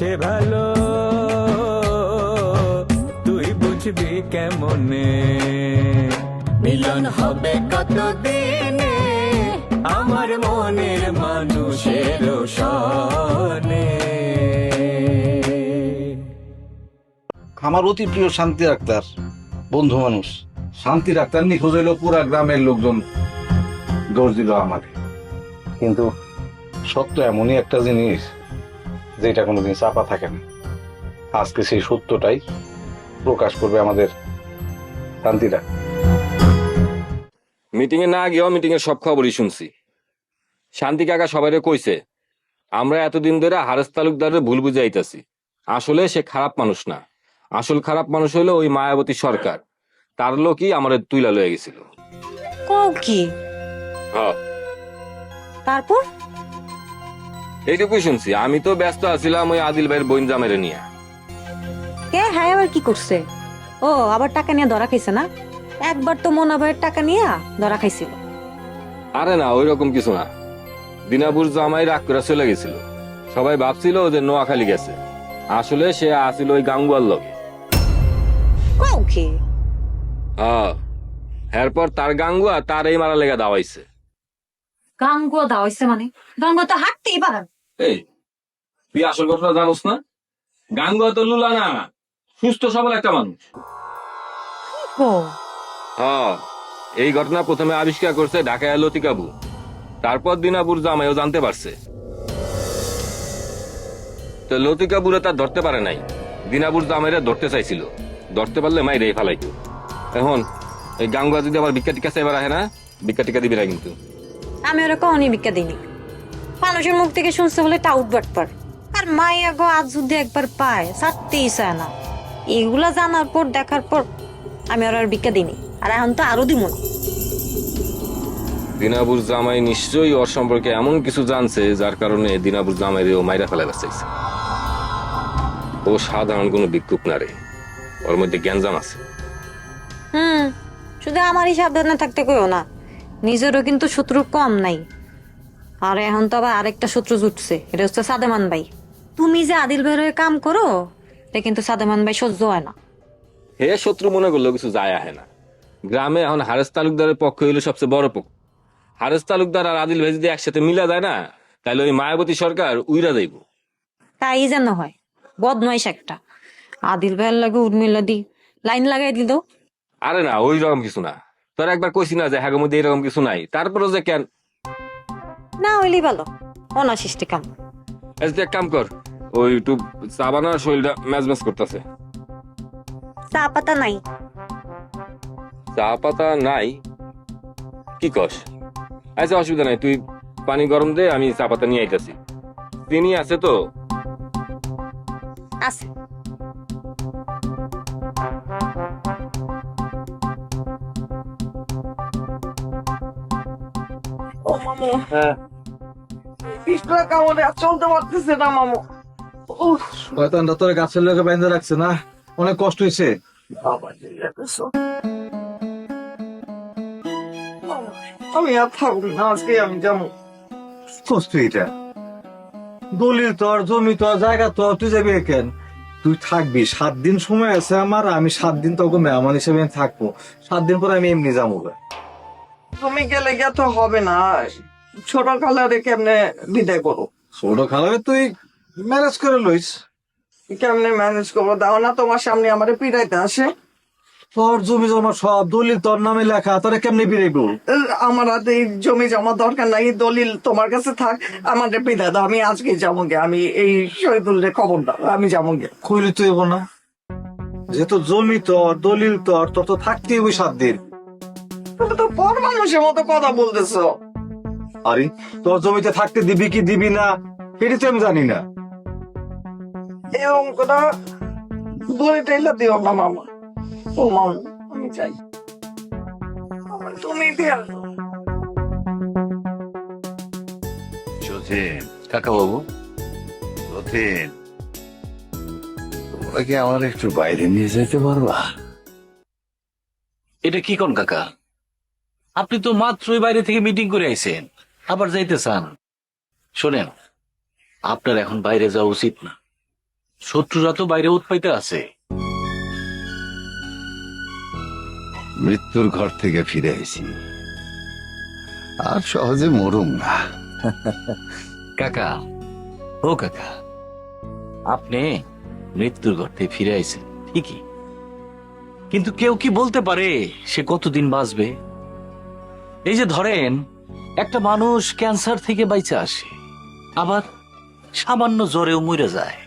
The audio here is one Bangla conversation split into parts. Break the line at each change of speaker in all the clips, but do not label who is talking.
সে ভালো। তুই বুঝবি কেমনে? মিলন হবে কতদিনে? আমার মনের মানুষের সনে
আমার অতি প্রিয় শান্তি ডাক্তার বন্ধু মানুষ। শান্তি ডাক্তার নিখোঁজ হইল পুরা গ্রামের লোকজন। দোষ দিল আমাকে। কিন্তু সত্য এমনই একটা জিনিস যেটা কোনোদিন চাপা থাকে না। আজকে সেই সত্যটাই প্রকাশ করবে আমাদের শান্তি ডাক্তার
মিটিং এ না গিয়েও মিটিং এর সব খবরই শুনছি। শান্তি কাকা সবাইরে কইছে আমরা এতদিন ধরে হারেস তালুকদারের ভুল বুঝাইতেছি। আসলে সে খারাপ মানুষ না। আসল খারাপ মানুষ হইল ওই মায়াবতী সরকার। তার লোকই আমাদের তুইলা লয়ে গেছিল।
কও কি?
হ্যাঁ।
তারপর?
এইটুকুই শুনছি। আমি তো ব্যস্ত আছিলাম ওই আদিল ভাইয়ের বইন জামেরে নিয়ে।
কে? হ্যাঁ আবার কি করছে? ও আবার টাকা নিয়ে ধরা খাইছে না? একবার তো মোনা ভাইয়ের টাকা নিয়ে ধরা খাইছিল।
আরে না ওই রকম কিছু না। দিনাপুর জামাই রাগ করে চলে গেছিল। সবাই ভাবছিল যে নোয়াখালী গেছে। আসলে সে আসিল ওই গাঙ্গুয়ার লগে।
কও কি?
হ্যাঁ এরপর তার গাঙ্গুয়া তার এই মারা লেগে দাওয়াইছে।
গাঙ্গুয়া দাওয়াইছে মানে? গাঙ্গুয়া তো হাঁটতেই পারে না।
এই তুই আসল ঘটনা জানোস না? গাঙ্গুয়া তো লুলা না সুস্থ সবল একটা মানুষ। হ্যাঁ এই ঘটনা প্রথমে আবিষ্কার করছে ঢাকায় লতিকাবু তারপর দিনাপুর জামাইও জানতে পারছে। তো লতিকাবুরে তার ধরতে পারে নাই। দিনাপুর জামাইরা ধরতে চাইছিল। ধরতে পারলে মাই রে ফালাইতো। এখন এই গাঙ্গুয়া যদি আবার ভিক্ষা টিকা চাইবার আহে না ভিক্ষা টিকা দিবি না কিন্তু।
আমি ওরা কখনই ভিক্ষা দিইনি। মানুষের মুখ থেকে শুনছে বলে টাউট বাটপার আর মাইয়া গো আজ যদি একবার পায় সারতেই চায় না। এগুলা জানার পর দেখার পর আমি ওর আর ভিক্ষা দিইনি। আর এখন তো আরও দিব না
দিনাপুর জামাই নিশ্চয়ই ওর সম্পর্কে এমন কিছু জানছে যার কারণে দিনাপুর জামাইরে ও মাইরা ফেলাবার চাইছে ও সাধারণ কোনো ভিক্ষুক না রে। ওর মধ্যে জ্ঞান জ্ঞানজাম আছে।
হুম শুধু আমারই সাবধানে থাকতে কইও না। নিজেরও কিন্তু শত্রু কম নাই। আর এখন তো আবার আরেকটা শত্রু জুটছে। এটা হচ্ছে সাদেমান ভাই। তুমি যে আদিল ভাইয়ের হয়ে কাম করো এটা কিন্তু সাদেমান ভাই সহ্য হয় না।
হে শত্রু মনে করলেও কিছু যায় আহে না। গ্রামে এখন হারেস তালুকদারের পক্ষ হইল সবচেয়ে বড় পক্ষ। হারেস তালুকদার আর আদিল ভাই যদি একসাথে মিলা যায় না তাহলে ওই মায়াবতী সরকার উইরা যাইব।
তাই যেন হয়। বদমাইশ একটা। আদিল ভাইয়ের লাগে উর্মিলা দি। লাইন লাগাই দিল।
আরে না ওই রকম কিছু না। তোর একবার কইছি না যে হ্যাঁ মধ্যে এরকম কিছু নাই। তারপরে যে কেন
না হইলেই ভালো। কাম।
এক কাম কর ওই একটু চা বানার শরীরটা ম্যাজ ম্যাজ করতেছে।
চা পাতা নাই।
চা পাতা নাই? কি কস? আচ্ছা অসুবিধা নাই তুই পানি গরম দে আমি চা পাতা নিয়ে আইতাছি। চিনি আছে তো?
আছে।
ও মামু। কামড়ে আর চলতে পারতেছে না মামু। উফ,
শয়তানটা তোর গাছের লোকে বেঁধে রাখছে না? অনেক কষ্ট হয়েছে।
আমি আর থাকব না আজকে আমি যাব।
কষ্ট এটা। দলিল তোর জমি তোর জায়গা তোর তুই যাবি কেন? তুই থাকবি সাত দিন সময় আছে আমার আমি সাত দিন তোকে মেহমান হিসেবে থাকব। সাত দিন পরে আমি এমনি যাব।
তুমি গেলে গিয়ে তো হবে না। ছোট কালারে কেমনে বিদায় করো
ছোট খালাবে তুই ম্যানেজ করে লইস।
কেমনে ম্যানেজ করব? দাও না তোমার সামনে আমারে পিড়াইতে আসে।
তোর জমি জমা সব দলিল তোর নামে লেখা তোরা কেমনে
আমার হাতে এই জমি জমা দরকার নাই এই দলিল তোমার কাছে থাক আমাদের বিদায় দাও আমি আজকে যাব গে আমি এই শহীদুল্লে খবর দাও আমি যাব গে
কইলি তুই না। যেহেতু জমি তোর দলিল তোর তোর তো থাকতেই ওই সাত দিন।
তো পর মানুষের মতো কথা বলতেছো।
আরে তোর জমিতে থাকতে দিবি কি দিবি না? এটা তো আমি জানি না।
এই অঙ্কটা টেলা দিও না মামা। ও মামা আমি চাই আমার তুমি দিয়ে
যতীন কাকা বাবু যতীন তোমরা কি আমার একটু বাইরে নিয়ে যেতে পারবা?
এটা কি কোন কাকা? আপনি তো মাত্রই বাইরে থেকে মিটিং করে আইছেন। আবার যাইতে চান শোনেন আপনার এখন বাইরে যাওয়া উচিত না। শত্রুরা তো বাইরে উৎপাইতে আছে।
মৃত্যুর ঘর থেকে ফিরে এসেছি আর সহজে মরুম না।
কাকা ও কাকা আপনি মৃত্যুর ঘর থেকে ফিরে আইছেন ঠিকই। কিন্তু কেউ কি বলতে পারে সে কতদিন বাঁচবে? এই যে ধরেন একটা মানুষ ক্যান্সার থেকে বাইচে আসে, আবার সামান্য জ্বরেও মরে যায়।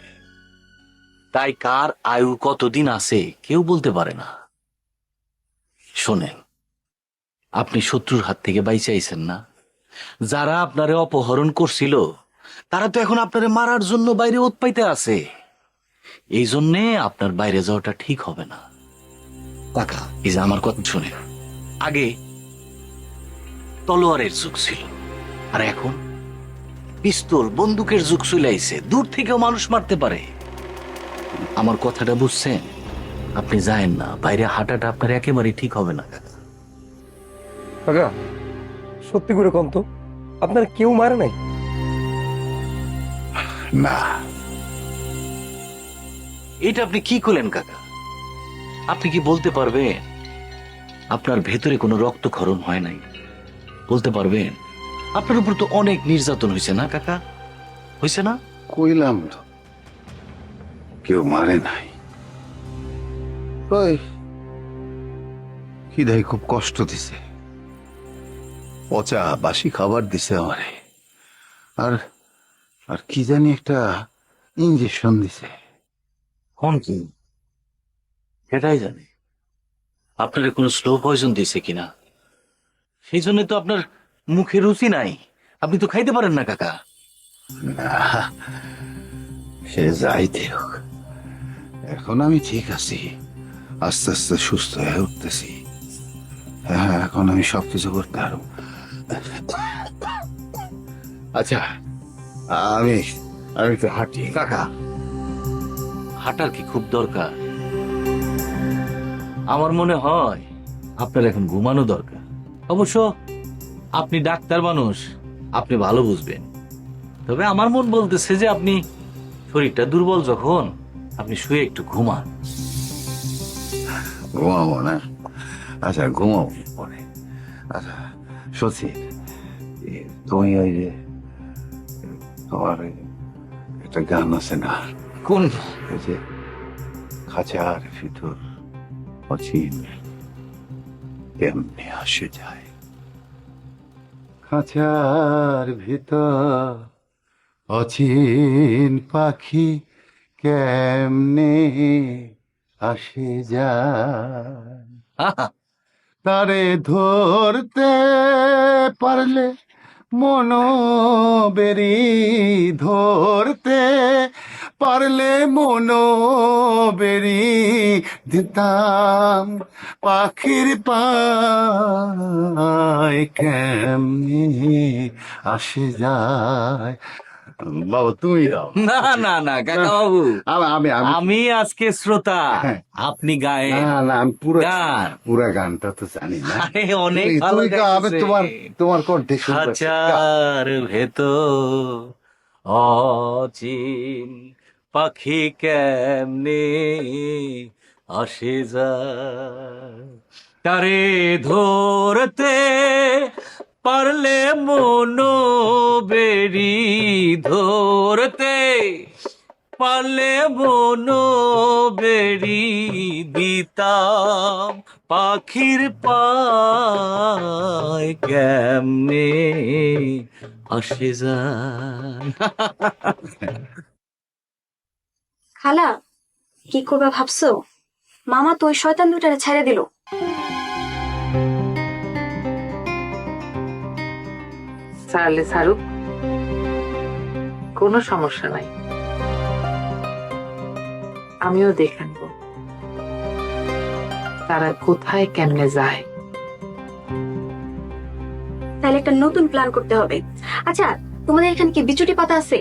তাই কার আয়ু কতদিন আছে কেউ বলতে পারে না। শোনেন, আপনি শত্রুর হাত থেকে বাইচে আইছেন না। যারা আপনারে অপহরণ করছিল, তারা তো এখন আপনারে মারার জন্য বাইরে উৎপাইতে আছে। এই জন্যে আপনার বাইরে যাওয়াটা ঠিক হবে না। কাকা, এই যে আমার কথা শুনে আগে তলোয়ারের যুগ ছিল। আর এখন পিস্তল বন্দুকের যুগ চলে দূর থেকেও মানুষ মারতে পারে। আমার কথাটা বুঝছেন? আপনি যায়েন না। বাইরে হাঁটাটা আপনার একেবারে ঠিক হবে না কাকা
সত্যি করে কম তো। আপনার কেউ মারে নাই?
না।
এটা আপনি কি করলেন কাকা? আপনি কি বলতে পারবেন আপনার ভেতরে কোনো রক্তক্ষরণ হয় নাই? বলতে পারবেন আপনার উপর তো অনেক নির্যাতন হয়েছে না কাকা? হয়েছে না?
কইলাম তো। কেউ মারে নাই। ওই খিদাই খুব কষ্ট দিছে। পচা বাসি খাবার দিছে আমারে। আর আর কি জানি একটা ইঞ্জেকশন দিছে।
কোন কি? সেটাই জানি। আপনার কোনো স্লো পয়জন দিছে কিনা? সেই জন্য তো আপনার মুখে রুচি নাই। আপনি তো খাইতে পারেন না কাকা।
সে যাইতে হোক। এখন আমি ঠিক আছি। আস্তে আস্তে সুস্থ হয়ে উঠতেছি। হ্যাঁ এখন আমি সবকিছু করতে পারব। আচ্ছা আমি আমি তো হাঁটি।
কাকা। হাঁটার কি খুব দরকার? আমার মনে হয় আপনার এখন ঘুমানো দরকার। অবশ্য আপনি ডাক্তার মানুষ আপনি ভালো বুঝবেন। তবে আমার মন বলতেছে যে আপনি শরীরটা দুর্বল যখন আপনি শুয়ে একটু ঘুমান।
ঘুমাবো না? আচ্ছা ঘুমাবো পরে। আচ্ছা সত্যি তুমি ওই যে তোমার একটা গান আছে না?
কোন?
যে খাঁচার ভিতর অচিন। কেমনে আসে যায়। খাঁচার ভিতর অচিন পাখি কেমনে আসে যায়? তারে ধরতে পারলে মনো বেরি ধরতে পারলে মনো বেরি দিতাম পাখির পায় কেমনি আসে যায় বাবা তুমি
না না না কাকা বাবু
আমি আমি
আজকে শ্রোতা
হ্যাঁ।
আপনি গায়ে
না না আমি পুরো
গান।
পুরো গানটা তো জানি না
অনেক ভালো গাইতেছে।
তোমার তোমার কণ্ঠে শুনতে।
খাঁচার ভেতর অচিন পাখি কেমনে আসে যায়? তারে ধরতে পারলে মনো বেরি ধরতে, পারলে মনো বেরি দিতাম পাখির পায় কেমনে আসে যায়?
খালা কি করবা ভাবছ? মামা তো ওই শয়তান দুটারে ছেড়ে দিল।
ছাড়লে ছাড়ুক কোনো সমস্যা নাই। আমিও দেখে নেব তারা কোথায় কেমনে যায়।
তাহলে একটা নতুন প্ল্যান করতে হবে। আচ্ছা তোমাদের এখানে কি বিচুটি পাতা আছে?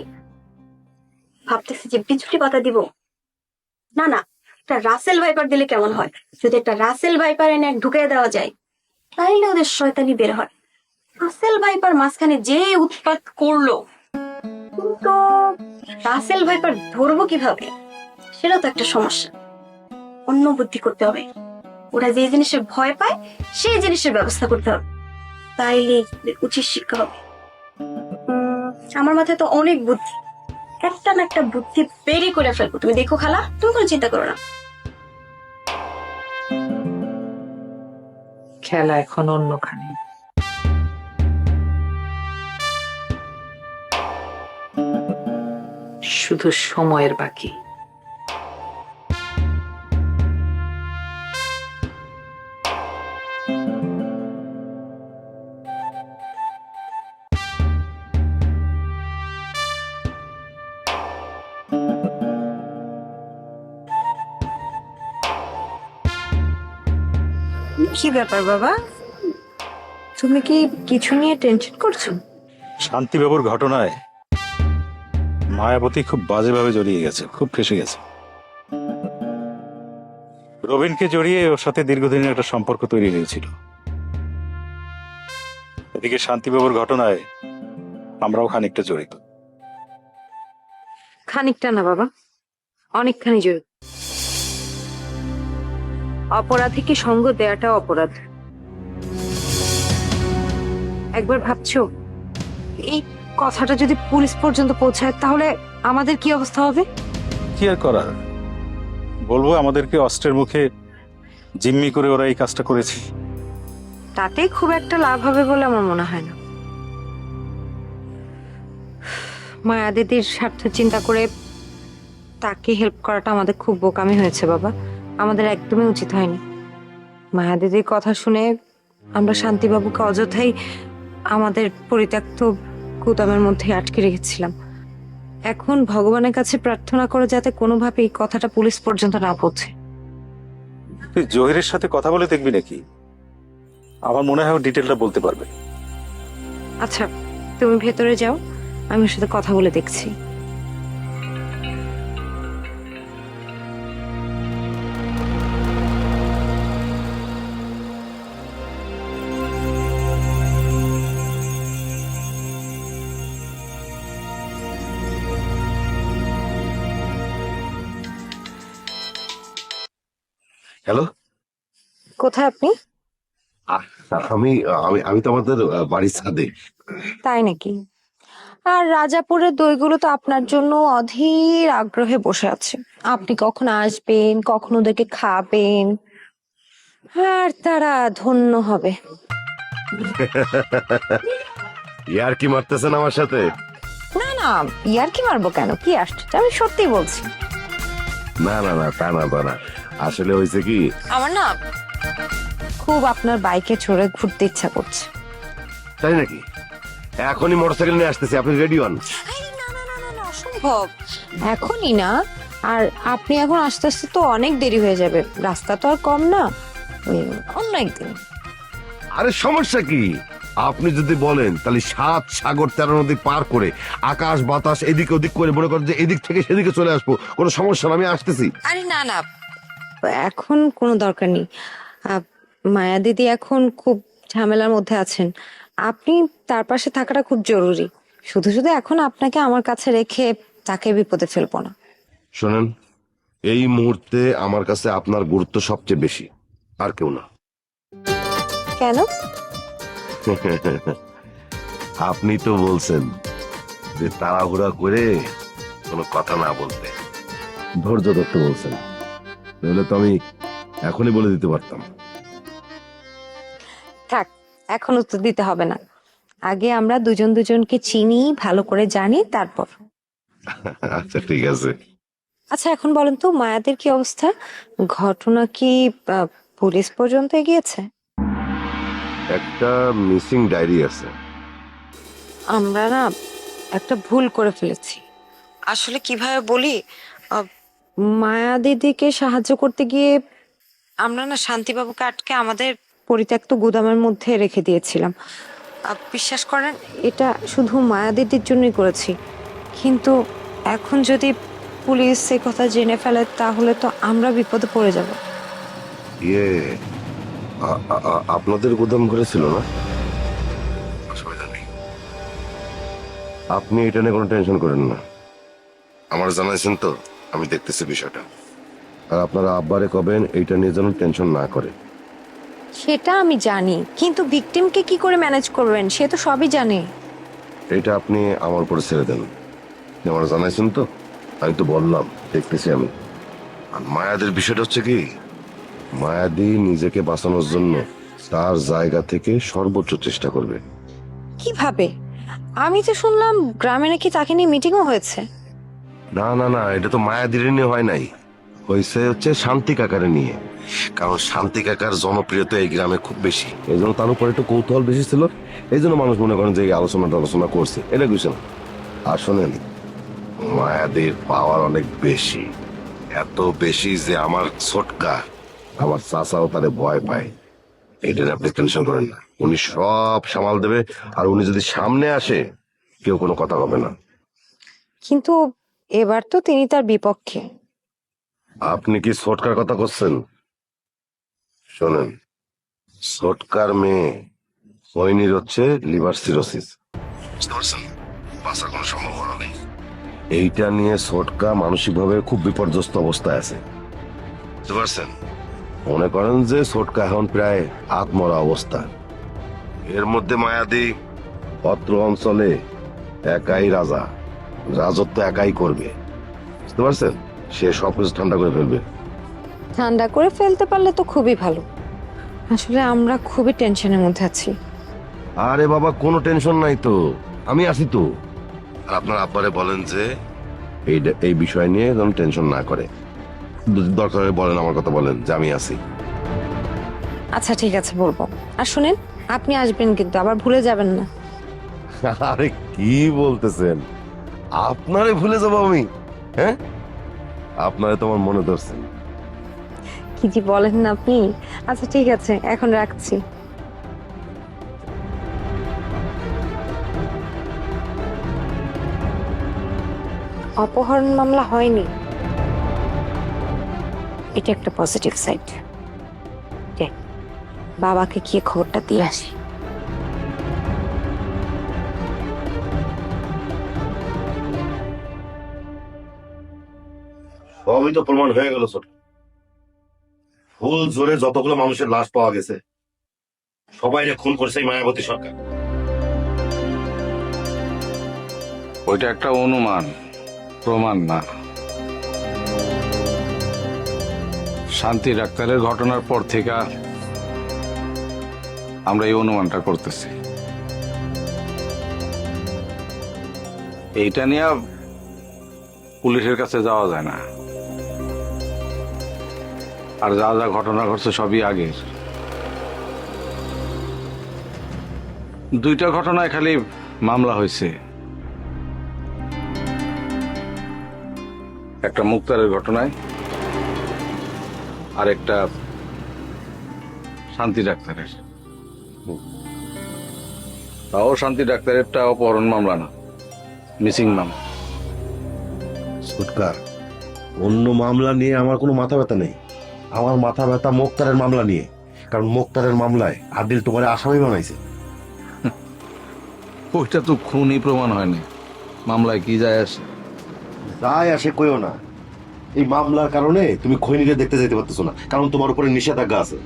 ভাবতেছি যে বিচুটি পাতা দিব। না না, একটা রাসেল ভাইপার দিলে কেমন হয়? যদি একটা রাসেল ভাইপার এনে ঢুকিয়ে দেওয়া যায়, তাইলে ওদের শয়তানি বের হয়। রাসেল ভাইপার মাঝখানে যে উৎপাত করল, কিন্তু রাসেল ভাইপার ধরবো কীভাবে? সেটাও তো একটা সমস্যা। অন্য বুদ্ধি করতে হবে। ওরা যে জিনিসে ভয় পায়, সেই জিনিসের ব্যবস্থা করতে হবে। তাইলে উচিত শিক্ষা হবে। আমার মাথায় তো অনেক বুদ্ধি। একটা না একটা বুদ্ধি বেরি করে ফেলব। তুমি দেখো খালা, তুমি কোনো চিন্তা করো না।
খেলা এখন অন্যখানে। শুধু সময়ের বাকি।
কি ব্যাপার বাবা? তুমি কি কিছু নিয়ে টেনশন করছ?
শান্তিবাবুর ঘটনায় মায়াবতী খুব বাজেভাবে জড়িয়ে গেছে খুব ফেসে গেছে। রবিনকে জড়িয়ে ওর সাথে দীর্ঘদিনের একটা সম্পর্ক তৈরি হয়েছিল। এদিকে শান্তিবাবুর ঘটনায় আমরাও খানিকটা জড়িত।
খানিকটা না বাবা অনেকখানি জরুরি অপরাধীকে সঙ্গ দেওয়াটা অপরাধ। একবার ভাবছ এই কথাটা যদি পুলিশ পর্যন্ত পৌঁছায় তাহলে আমাদের কি অবস্থা হবে?
কি আর করার? বলব আমাদেরকে অস্ত্রের মুখে জিম্মি করে ওরা এই কাজটা করেছে।
তাতে খুব একটা লাভ হবে বলে আমার মনে হয় না। মায়া দিদির স্বার্থ চিন্তা করে তাকে হেল্প করাটা আমাদের খুব বোকামি হয়েছে বাবা। আমাদের একদমই উচিত হয়নি। মায়া দিদির কথা শুনে আমরা শান্তিবাবুকে অযথাই আমাদের পরিত্যক্ত গুদামের মধ্যে আটকে রেখেছিলাম। এখন ভগবানের কাছে প্রার্থনা করে যাতে কোনোভাবে এই কথাটা পুলিশ পর্যন্ত না পৌঁছে।
তুই জহিরের সাথে কথা বলে দেখবি নাকি? আমার মনে হয় ডিটেলটা বলতে পারবে।
আচ্ছা তুমি ভেতরে যাও আমি ওর সাথে কথা বলে দেখছি। কোথায় আপনি?
আমি আমি আমি তো আমাদের বাড়ির ছাদে।
তাই নাকি? আর রাজাপুরের দইগুলো তো আপনার জন্য অধীর আগ্রহে বসে আছে। আপনি কখন আসবেন কখন ওদেরকে খাবেন? আর তারা ধন্য হবে।
ইয়ার কি মারতেছেন আমার সাথে?
না না ইয়ার কি মারবো কেন? কি আসছে? আমি সত্যি বলছি।
না না না তা না তা না। আসলে হয়েছে কি
আমার না খুব আপনার বাইকে চড়ে ঘুরতে ইচ্ছা করছে।
তাই নাকি? এখনই মোটরসাইকেল নিয়ে আসতেছি আপনি রেডি হন?
না না না না না অসম্ভব। এখনই না আর আপনি এখন আস্তে আস্তে তো অনেক দেরি হয়ে যাবে। রাস্তা তো আর কম না ওই অন্য একদিন।
আরে সমস্যা কি? আপনি যদি বলেন তাহলে সাত সাগর তেরো নদী পার করে আকাশ বাতাস এদিক ওদিক করে মনে করেন যে এদিক থেকে সেদিকে চলে আসব কোনো সমস্যা না আমি আসতেছি।
আরে না না। এখন কোনো দরকার নেই। মায়া দিদি এখন খুব ঝামেলার মধ্যে আছেন। আপনি তার পাশে থাকাটা খুব জরুরি। শুধু শুধু এখন আপনাকে আমার কাছে রেখে তাকে বিপদে ফেলব না।
শোনেন এই মুহূর্তে আমার কাছে আপনার গুরুত্ব সবচেয়ে বেশি আর কেউ না।
কেন?
আপনি তো বলছেন যে তাড়াহুড়া করে কোনো কথা না বলতে। ধৈর্য ধরতে বলছেন। তাহলে তো আমি এখনই বলে দিতে পারতাম।
থাক এখন উত্তর দিতে হবে না। আগে আমরা দুজন দুজনকে চিনি ভালো করে জানি তারপর।
আচ্ছা ঠিক আছে।
আচ্ছা এখন বলেন তো মায়াদের কি অবস্থা? ঘটনা কি আহ, পুলিশ পর্যন্ত এগিয়েছে?
একটা মিসিং ডায়েরি আছে।
আমরা না একটা ভুল করে ফেলেছি। আসলে কীভাবে বলি আহ, মায়া দিদিকে সাহায্য করতে গিয়ে আমরা না শান্তিবাবুকে আটকে আমাদের পরিত্যক্ত গুদামের মধ্যে রেখে দিয়েছিলাম। বিশ্বাস করেন এটা শুধু মায়াদিদির জন্যই করেছি। কিন্তু এখন যদি পুলিশ সে কথা জেনে ফেলে তাহলে তো আমরা বিপদে পড়ে যাব।
ইয়ে আ- আ- আ- আপনাদের গোদাম ঘরে ছিল না? অসুবিধা নেই। আপনি এটা নিয়ে কোনো টেনশন করেন না। আমার জানাইছেন তো আমি দেখতেছি বিষয়টা। আর আপনারা আব্বারে কবেন এইটা নিয়ে যেন টেনশন না করে।
সেটা আমি জানি কিন্তু ভিকটিমকে কি করে ম্যানেজ করবেন সে তো সবই জানে।
এটা আপনি আমার উপরে ছেড়ে দেন। আমার জানাইছেন তো? আমি তো বললাম দেখতেছি আমি। আর মায়াদের বিষয়টা হচ্ছে কি মায়াদি নিজেকে বাঁচানোর জন্য তার জায়গা থেকে সর্বোচ্চ চেষ্টা করবে।
কীভাবে? আমি তো শুনলাম গ্রামে নাকি তাকে নিয়ে মিটিংও হয়েছে।
না না না এটা তো মায়াদির নিয়ে হয় নাই। হয়েছে হচ্ছে শান্তি কাকারে নিয়ে। কারণ শান্তি কাকার জনপ্রিয়তা এই গ্রামে খুব বেশি। এই জন্য তার উপর একটু কৌতূহল বেশি ছিল। এই জন্য মানুষ মনে করেন যে আলোচনাটা আলোচনা করছে। এটা বুঝছেন আর শোনেন, মায়াদের পাওয়ার অনেক বেশি। এত বেশি যে আমার ছোটকা, আমার চাচাও তারে ভয় পায়। এটা আপনি টেনশন করেন না। উনি সব সামাল দেবে। আর উনি যদি সামনে আসে, কেউ কোনো কথা হবে না।
কিন্তু এবার তো তিনি তার বিপক্ষে।
আপনি কি ছোটকার কথা করছেন? শোনেন ছোটকার মেয়ে হয়নির হচ্ছে লিভার সিরোসিস। বুঝতে পারছেন? কোনো সম্ভাবনা নেই। এইটা নিয়ে ছোটকা মানসিকভাবে খুব বিপর্যস্ত অবস্থায় আছে। বুঝতে পারছেন? মনে করেন যে ছোটকা এখন প্রায় আত্মরা অবস্থা। এর মধ্যে মায়াদি অত্র অঞ্চলে একাই রাজা। রাজত্ব একাই করবে। বুঝতে পারছেন? সে সবকিছু ঠান্ডা করে ফেলবে।
ঠান্ডা করে ফেলতে পারলে তো খুবই ভালো। আসলে আমরা খুবই টেনশনের মধ্যে আছি।
আরে বাবা কোনো টেনশন নাই তো। আমি আছি তো। আর আপনার আব্বারে বলেন যে এই এই বিষয় নিয়ে যেন টেনশন না করে। দরকার বলেন আমার কথা বলেন যে আমি আছি।
আচ্ছা ঠিক আছে বলব। আর শুনেন আপনি আসবেন কিন্তু আবার ভুলে যাবেন না।
আরে কি বলতেছেন? আপনারে ভুলে যাব আমি হ্যাঁ? আপনারে তোমার মনে ধরছে
কি কি বলেন না আপনি? আচ্ছা ঠিক আছে, এখন রাখছি। অপহরণ মামলা হয়নি। এটা একটা পজিটিভ সাইড বাবাকে গিয়ে খবরটা দিয়ে আসি।
সবই তো প্রমাণ হয়ে গেল ছোট। ফুল জোরে যতগুলো মানুষের লাশ পাওয়া গেছে সবাই খুন করছে মায়াবতী সরকার।
ওইটা একটা অনুমান, প্রমাণ না। শান্তি ডাক্তারের ঘটনার পর থেকে আমরা এই অনুমানটা করতেছি। এইটা নিয়ে পুলিশের কাছে যাওয়া যায় না। আর যা যা ঘটনা ঘটছে সবই আগের দুইটা ঘটনায় খালি মামলা হয়েছে। একটা মুক্তারের ঘটনায় আর একটা শান্তি ডাক্তারের। তাও শান্তি ডাক্তারেরটা অপহরণ মামলা না, মিসিং মামলা।
অন্য মামলা নিয়ে আমার কোনো মাথা ব্যথা নেই। আমার মাথা ব্যথা মোক্তারের মামলা নিয়ে। কারণ মোক্তারের মামলায় আদিল তোমার আসামি বানাইছে।
ওইটা তো খুনই প্রমাণ হয়নি। মামলায় কি যায় আসে?
তাই আসে কইও না। এই মামলার কারণে তুমি খৈনিকে দেখতে যেতে পারতেছো না কারণ তোমার উপরে নিষেধাজ্ঞা আছে।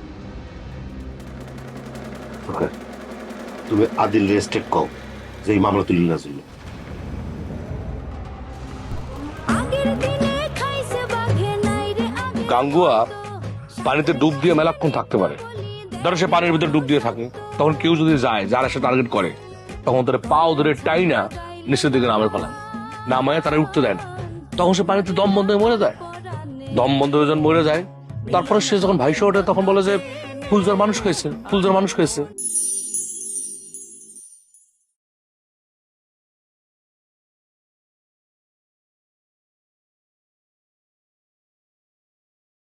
তুমি আদিল রেস্টেড কও যে এই মামলা তুলি না জন্য।
গাঙ্গুয়া পানিতে ডুব দিয়ে মেলাক্ষণ থাকতে পারে। ধরো সে পানির ভিতরে ডুব দিয়ে থাকে। তখন কেউ যদি যায়, যারা সে টার্গেট করে, তখন তারা পাও ধরে টাইনা নিচের দিকে নামে ফেলায় নামায় তারা উঠতে দেয় না। তখন সে পানিতে দম বন্ধ হয়ে মরে যায়। দম বন্ধ হয়ে যখন মরে যায়, তারপরে সে যখন ভাইসে ওঠে, তখন বলে যে ফুলজোর মানুষ হয়েছে ফুলজোর মানুষ হয়েছে।